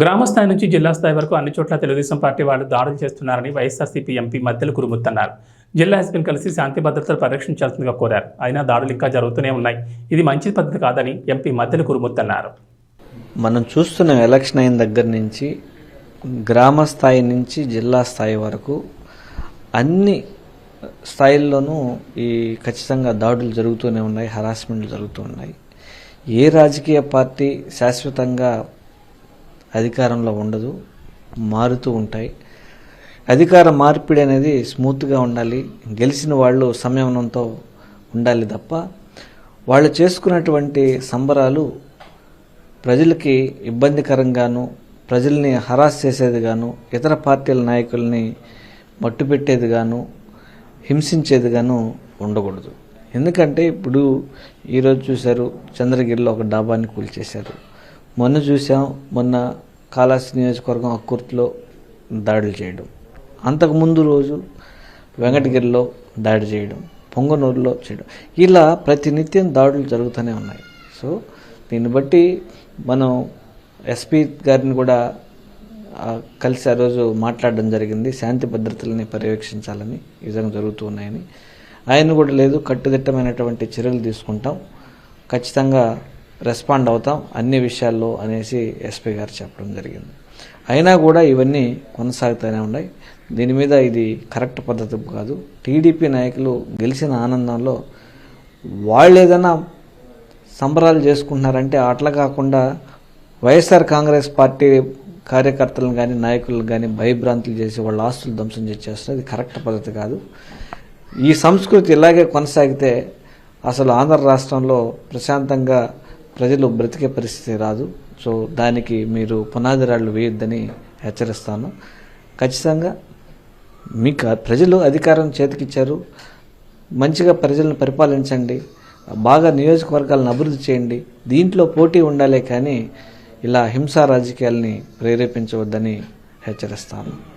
గ్రామ స్థాయి నుంచి జిల్లా స్థాయి వరకు అన్ని చోట్ల తెలుగుదేశం పార్టీ వాళ్ళు దాడులు చేస్తున్నారని వైఎస్ఆర్సీపీ ఎంపీ మద్దెలు కురుముత్తన్నారు. జిల్లా ఎస్పీని కలిసి శాంతి భద్రతలు పరిరక్షించాల్సిందిగా కోరారు. అయినా దాడులు ఇంకా జరుగుతూనే ఉన్నాయి. ఇది మంచి పద్ధతి కాదని ఎంపీ మద్దెలు కురుముత్తన్నారు. మనం చూస్తున్నాం ఎలక్షన్ అయిన దగ్గర నుంచి గ్రామ స్థాయి నుంచి జిల్లా స్థాయి వరకు అన్ని స్థాయిల్లోనూ ఈ ఖచ్చితంగా దాడులు జరుగుతూనే ఉన్నాయి హరాస్మెంట్లు జరుగుతూ ఉన్నాయి. ఏ రాజకీయ పార్టీ శాశ్వతంగా అధికారంలో ఉండదు మారుతూ ఉంటాయి. అధికార మార్పిడి అనేది స్మూత్గా ఉండాలి. గెలిచిన వాళ్ళు సంయమనంతో ఉండాలి తప్ప వాళ్ళు చేసుకున్నటువంటి సంబరాలు ప్రజలకి ఇబ్బందికరంగాను ప్రజల్ని హరాస్ చేసేది గాను ఇతర పార్టీల నాయకుల్ని మట్టుపెట్టేది గాను హింసించేది గాను ఉండకూడదు. ఎందుకంటే ఇప్పుడు ఈరోజు చూశారు చంద్రగిరిలో ఒక డాబాని కూల్చేశారు. మొన్న చూసాం మొన్న కాళహస్తి నియోజకవర్గం అక్కుర్తిలో దాడులు చేయడం. అంతకుముందు రోజు వెంకటగిరిలో దాడి చేయడం పొంగనూరులో చేయడం. ఇలా ప్రతినిత్యం దాడులు జరుగుతూనే ఉన్నాయి. సో దీన్ని బట్టి మనం ఎస్పీ గారిని కూడా కలిసి ఆ రోజు మాట్లాడడం జరిగింది. శాంతి భద్రతలని పర్యవేక్షించాలని ఈ విధంగా జరుగుతూ ఉన్నాయని. ఆయన కూడా లేదు కట్టుదిట్టమైనటువంటి చర్యలు తీసుకుంటాం. ఖచ్చితంగా రెస్పాండ్ అవుతాం అన్ని విషయాల్లో అనేసి ఎస్పీ గారు చెప్పడం జరిగింది. అయినా కూడా ఇవన్నీ కొనసాగుతూనే ఉన్నాయి. దీని మీద ఇది కరెక్ట్ పద్ధతి కాదు. టీడీపీ నాయకులు గెలిచిన ఆనందంలో వాళ్ళు ఏదైనా సంబరాలు చేసుకుంటున్నారంటే అట్లా కాకుండా వైఎస్ఆర్ కాంగ్రెస్ పార్టీ కార్యకర్తలను కానీ నాయకులను కానీ భయభ్రాంతులు చేసి వాళ్ళ ఆస్తులు ధ్వంసం చేసేస్తున్నారు. ఇది కరెక్ట్ పద్ధతి కాదు. ఈ సంస్కృతి ఇలాగే కొనసాగితే అసలు ఆంధ్ర రాష్ట్రంలో ప్రశాంతంగా ప్రజలు బ్రతికే పరిస్థితి రాదు. సో దానికి మీరు పునాది రాళ్ళు వేయొద్దని హెచ్చరిస్తాను. ఖచ్చితంగా మీకు ప్రజలు అధికారం చేతికిచ్చారు. మంచిగా ప్రజలను పరిపాలించండి. బాగా నియోజకవర్గాలను అభివృద్ధి చేయండి. దీంట్లో పోటీ ఉండాలే కానీ ఇలా హింసా రాజకీయాల్ని ప్రేరేపించవద్దని హెచ్చరిస్తాను.